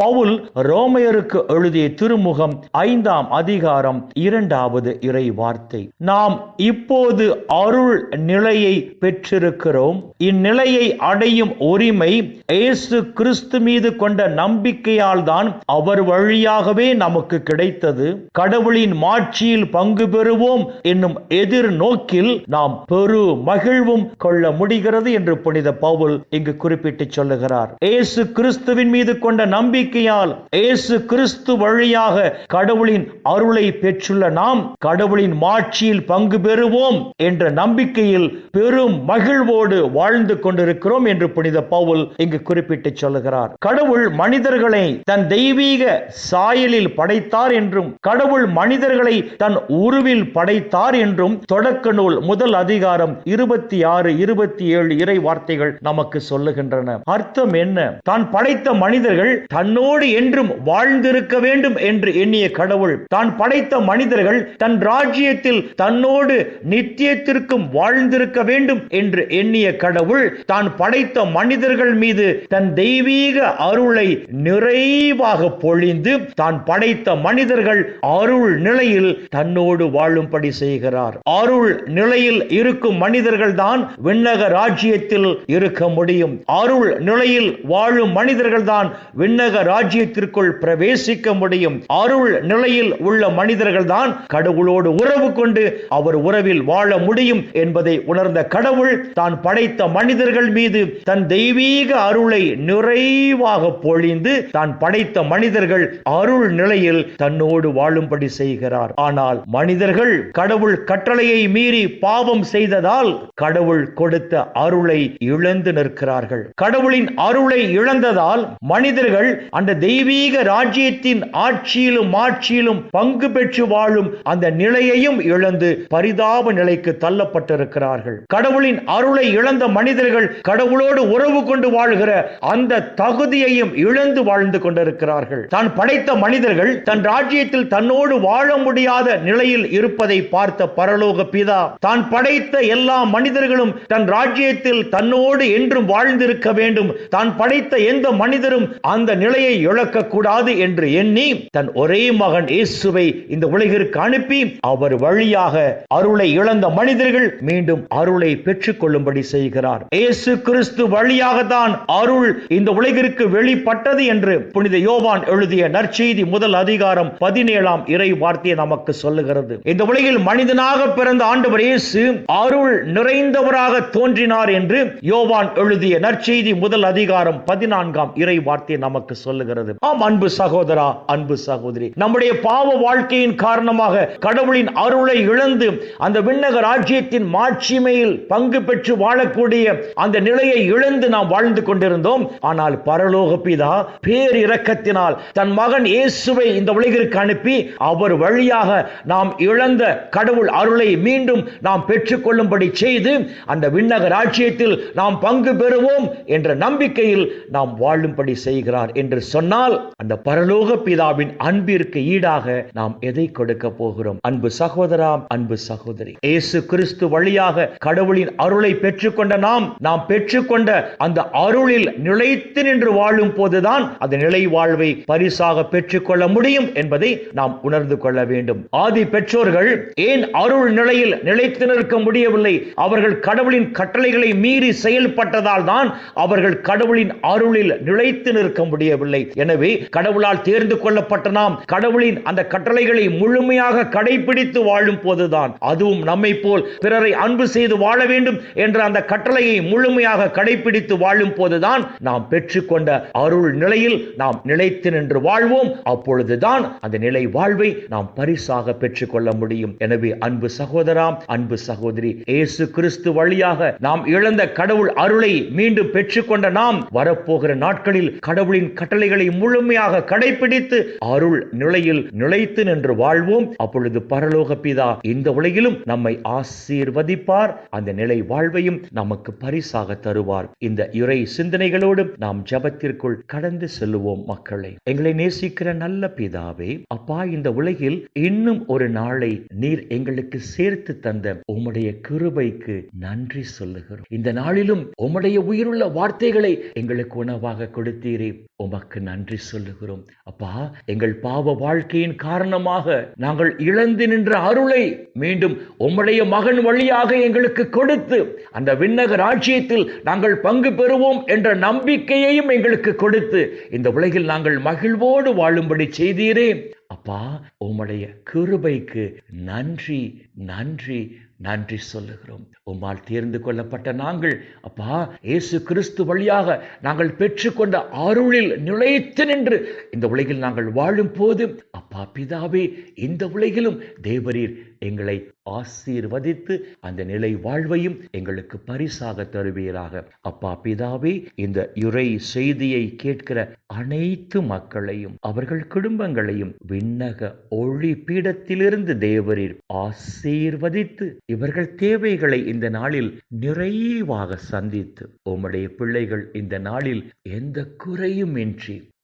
பவுல் ரோமையருக்கு எழுதிய திருமுகம் ஐந்தாம் அதிகாரம் இரண்டாவது இறை வார்த்தை. நாம் இப்போது அருள் நிலையை பெற்றிருக்கிறோம். இந்நிலையை அடையும் உரிமை இயேசு கிறிஸ்து மீது கொண்ட நம்பிக்கையால் தான் அவர் வழியாகவே நமக்கு கிடைத்தது. கடவுளின் மாட்சியில் பங்கு பெறுவோம் என்னும் எதிர் நோக்கில் நாம் பெரு மகிழ்வும் கொள்ள முடிகிறது என்று புனித பவுல் இங்கு குறிப்பிட்டு சொல்லுகிறார். இயேசு கிறிஸ்துவின் மீது கொண்ட நம்பிக்கை நம்பிக்கையால் இயேசு கிறிஸ்து வழியாக கடவுளின் அருளை பெற்றுள்ள நாம் கடவுளின் மாட்சியில் பங்கு பெறுவோம் என்ற நம்பிக்கையில் பெரும் மகிழ்வோடு வாழ்ந்து கொண்டிருக்கிறோம் என்று புனித பவுல் இங்கு குறிப்பிட்டு சொல்லுகிறார். கடவுள் மனிதர்களை தன் தெய்வீக சாயலில் படைத்தார் என்றும் கடவுள் மனிதர்களை தன் உருவில் படைத்தார் என்றும் தொடக்க நூல் முதல் அதிகாரம் இருபத்தி ஆறு இருபத்தி ஏழு இறை வார்த்தைகள் நமக்கு சொல்லுகின்றன. அர்த்தம் என்ன? தான் படைத்த மனிதர்கள் தன்னோடு என்றும் வாழ்ந்திருக்க வேண்டும் என்று எண்ணிய கடவுள் தான் படைத்த மனிதர்கள் தன் ராஜ்யத்தில் தன்னோடு நித்தியத்திற்கும் வாழ்ந்திருக்க வேண்டும் என்று எண்ணிய கடவுள் தான் படைத்த மனிதர்கள் மீது தன் தெய்வீக அருளை நிறைவாக பொழிந்து தான் படைத்த மனிதர்கள் அருள் நிலையில் தன்னோடு வாழும்படி செய்கிறார். அருள் நிலையில் இருக்கும் மனிதர்கள் தான் விண்ணக ராஜ்யத்தில் இருக்க முடியும். அருள் நிலையில் வாழும் மனிதர்கள் தான் விண்ணக ராஜ்யத்திற்குள் பிரவேசிக்க முடியும். அருள் நிலையில் உள்ள மனிதர்கள் தான் கடவுளோடு உறவு கொண்டு அவர் உறவில் வாழ முடியும் என்பதை உணர்ந்த கடவுள் தான் படைத்த மனிதர்கள் மீது தன் தெய்வீக அருளை நிறைவாக பொழிந்து தான் படைத்த மனிதர்கள் அருள் நிலையில் தன்னோடு வாழும்படி செய்கிறார். ஆனால் மனிதர்கள் கடவுள் கட்டளையை மீறி பாவம் செய்ததால் கடவுள் கொடுத்த அருளை இழந்து நிற்கிறார்கள். கடவுளின் அருளை இழந்ததால் மனிதர்கள் அந்த தெய்வீக ராஜ்யத்தின் ஆட்சியிலும் ஆட்சியிலும் பங்கு பெற்று வாழும் அந்த நிலையையும் இழந்து பரிதாப நிலைக்கு தள்ளப்பட்டிருக்கிறார்கள். கடவுளின் அருளை இழந்த மனிதர்கள் கடவுளோடு உறவு கொண்டு வாழ்கிற அந்த தகுதியையும் இழந்து வாழ்ந்து கொண்டிருக்கிறார்கள். தான் படைத்த மனிதர்கள் தன் ராஜ்யத்தில் தன்னோடு வாழ முடியாத நிலையில் இருப்பதை பார்த்த பரலோக பிதா தான் படைத்த எல்லா மனிதர்களும் தன் ராஜ்யத்தில் தன்னோடு என்றும் வாழ்ந்திருக்க வேண்டும். தான் படைத்த எந்த மனிதரும் அந்த நிலையை இழக்க கூடாது என்று எண்ணி தன் ஒரே மகன் இயேசுவை இந்த உலகிற்கு அனுப்பி அவர் வழியாக அருளை இழந்த மனிதர்கள் மீண்டும் அருளை பெற்றுக் கொள்ளும்படி செய்கிறார். இயேசு கிறிஸ்து வழியாக தான் அருள் இந்த உலகிற்கு வெளிப்பட்டது என்று புனித யோவான் எழுதிய நற்செய்தி முதல் அதிகாரம் பதினேழாம் இறை வார்த்தையை நமக்கு சொல்லுகிறது. இந்த உலகில் மனிதனாக பிறந்த ஆண்டவர் இயேசு அருள் நிறைந்தவராக தோன்றினார் என்று யோவான் எழுதிய நற்செய்தி முதல் அதிகாரம் பதினான்காம் இறை வார்த்தை நமக்கு சொல்லுகிறது. ஆம் அன்பு சகோதரா அன்பு சகோதரி. நம்முடைய பாவ வாழ்க்கையின் காரணமாக கடவுளின் அருளை இழந்து அந்த விண்ணக ராஜ்யத்தின் மாட்சிமையில் பங்கு பெற்று வாழக்கூடிய அந்த நிலையை இழந்து நாம் வாழ்ந்து கொண்டிருந்தோம். ஆனால் பரலோக பிதா பேரிரக்கத்தினால் தன் மகன் இயேசுவை இந்த உலகிற்கு அனுப்பி அவர் வழியாக நாம் இழந்த கடவுள் அருளை மீண்டும் நாம் பெற்றுக்கொள்ளும்படி செய்து அந்த விண்ணக ராஜ்யத்தில் நாம் பங்கு பெறுவோம் என்ற நம்பிக்கையில் நாம் வாழும்படி செய்கிறார் என்று சொன்னால் அந்த பரலோக பிதாவின் அன்பிற்கு ஈடாக நாம் எதை கொடுக்க போகிறோம்? அன்பு சகோதராம் அன்பு சகோதரி. இயேசு கிறிஸ்து வழியாக கடவுளின் அருளை பெற்றுக்கொண்ட நாம் நாம் பெற்றுக்கொண்ட அந்த அருளில் நிலைத்து நின்று வாழும் போதுதான் அந்த நிலை வாழ்வை பரிசாக பெற்றுக்கொள்ள முடியும் என்பதை நாம் உணர்ந்து கொள்ள வேண்டும். ஆதி பெற்றோர்கள் ஏன் அருள் நிலையில் நிலைத்து நிற்க முடியவில்லை? அவர்கள் கடவுளின் கட்டளைகளை மீறி செயல்பட்டதால் தான் அவர்கள் கடவுளின் அருளில் நிலைத்து நிற்க முடியவில்லை. எனவே கடவுளால் தேர்ந்து கொள்ளப்பட்ட நாம் கடவுளின் அந்த கட்டளைகளை முழுமையாக கடைபிடித்து வாழும் போதுதான். அதுவும் நம்மை போல் பிறரை அன்பு செய்து வாழ வேண்டும் என்ற அந்த கட்டளையை முழுமையாக கடைபிடித்து வாழும் போதுதான் நாம் பெற்றுக்கொண்ட அருள் நிலையில் நாம் நிலைத்து நின்று வாழ்வோம். அப்பொழுதுதான் அந்த நிலை வாழ்வை நாம் பரிசாக பெற்றுக்கொள்ள முடியும். எனவே அன்பு சகோதரா அன்பு சகோதரி இயேசு கிறிஸ்து வழியாக நாம் இழந்த கடவுள் அருளை மீண்டும் பெற்றுக்கொண்ட நாம் வரப்போகிற நாட்களில் கடவுளின் கட்டளை கட்டளைகளை முழுமையாக கடைபிடித்து அருள் நிலையில் நிலைத்து நின்று வாழ்வோம். அப்பொழுது பரலோக பிதா இந்த உலகிலும் நம்மை ஆசீர்வதிப்பார். அந்த நிலை வாழ்வையும் நமக்கு பரிசாக தருவார். இந்த இறை சிந்தனைகளோடு நாம் ஜபத்திற்குள் கடந்து செல்லுவோம் மக்களை. எங்களை நேசிக்கிற நல்ல பிதாவே அப்பா இந்த உலகில் இன்னும் ஒரு நாளை நீர் எங்களுக்கு சேர்த்து தந்த உம்முடைய கிருபைக்கு நன்றி சொல்லுகிறோம். இந்த நாளிலும் உம்முடைய உயிருள்ள வார்த்தைகளை எங்களுக்கு உணவாக கொடுத்தீரே. உமக்கு நன்றி சொல்லுகிறோம். அப்பா எங்கள் பாவ வாழ்க்கையின் காரணமாக நாங்கள் இழந்து நின்ற அருளை மீண்டும் உம்முடைய மகன் வழியாக எங்களுக்கு கொடுத்து அந்த விண்ணக ராஜ்யத்தில் நாங்கள் பங்கு பெறுவோம் என்ற நம்பிக்கையையும் எங்களுக்கு கொடுத்து இந்த உலகில் நாங்கள் மகிழ்வோடு வாழும்படி செய்தீரே. அப்பா உம்முடைய கிருபைக்கு நன்றி நன்றி நன்றி சொல்லுகிறோம். உம்மால் தேர்ந்து கொள்ளப்பட்ட நாங்கள் அப்பா இயேசு கிறிஸ்து வழியாக நாங்கள் பெற்றுக்கொண்ட அருளில் நிலைத்து நின்று இந்த உலகில் நாங்கள் வாழும் போது அப்பா பிதாவே இந்த உலகிலும் தேவரீர் எங்களை ஆசீர்வதித்து அந்த நிலை வாழ்வையும் எங்களுக்கு பரிசாக தருவீராக. அப்பா பிதாவே இந்த இறை செய்தியை கேட்கிற அனைத்து மக்களையும் அவர்கள் குடும்பங்களையும் விண்ணக ஒளி பீடத்திலிருந்து தேவரீர் ஆசீர்வதித்து இவர்கள் தேவைகளை இந்த நாளில் நிறைவாக சந்தித்து உம்முடைய பிள்ளைகள் இந்த நாளில் எந்த குறையும் இன்றி